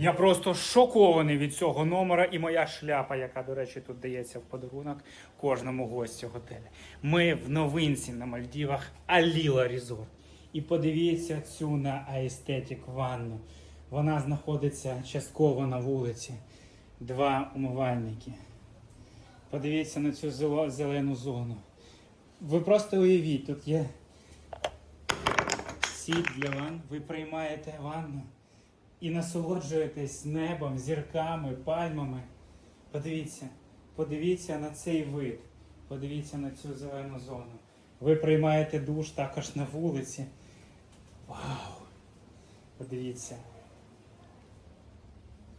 Я просто шокований від цього номера і моя шляпа, яка, до речі, тут дається в подарунок кожному гостю готелю. Ми в новинці на Мальдівах Аліла Resort. І подивіться цю на аестетик ванну. Вона знаходиться частково на вулиці. Два умивальники. Подивіться на цю зелену зону. Ви просто уявіть, тут є сіль для ванн. Ви приймаєте ванну і насолоджуєтесь небом, зірками, пальмами. Подивіться, подивіться на цей вид, подивіться на цю зелену зону. Ви приймаєте душ також на вулиці. Вау! Подивіться.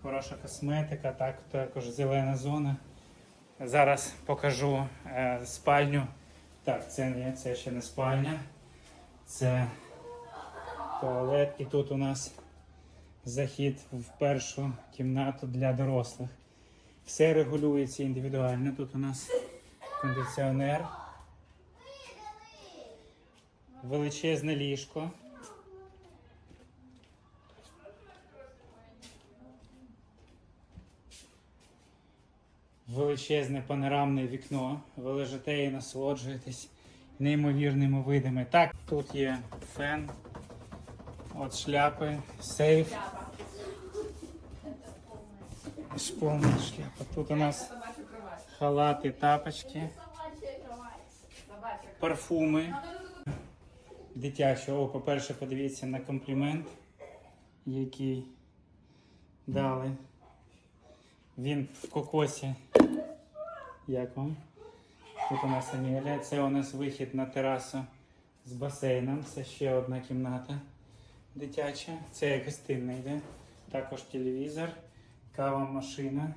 Хороша косметика, так, також зелена зона. Зараз покажу е, спальню. Так, це не це ще не спальня. Це туалет. І тут у нас захід в першу кімнату для дорослих. Все регулюється індивідуально. Тут у нас кондиціонер, величезне ліжко. Величезне панорамне вікно. Ви лежите і насолоджуєтесь неймовірними видами. Так, тут є фен, от шляпи, сейф. Повна шляпа. Тут у нас халати, тапочки, парфуми. Дитячі. О, по-перше, подивіться на комплімент, який дали. Він в кокосі. Як вам? Тут у нас Амелія. Це у нас вихід на терасу з басейном. Це ще одна кімната дитяча. Це як гостинна йде. Також телевізор, кава машина,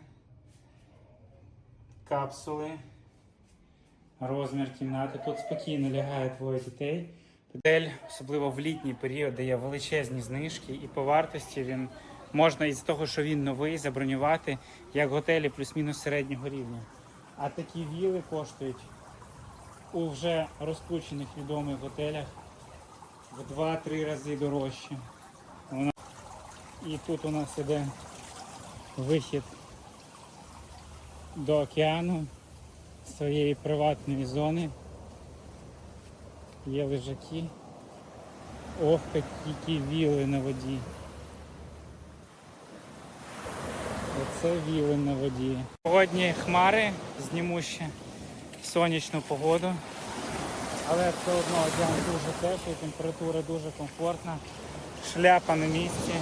капсули, розмір кімнати. Тут спокійно лягає двоє дітей. Готель, особливо в літній період, дає величезні знижки, і по вартості він можна із того, що він новий, забронювати як готелі плюс-мінус середнього рівня. А такі віли коштують у вже розкручених відомих готелях в 2-3 рази дорожче. І тут у нас іде вихід до океану своєї приватної зони. Є лежаки. Ох, які віли на воді. Оце віли на воді. Сьогодні хмари, зніму ще сонячну погоду. Але все одно одяг дуже теплий, температура дуже комфортна. Шляпа на місці.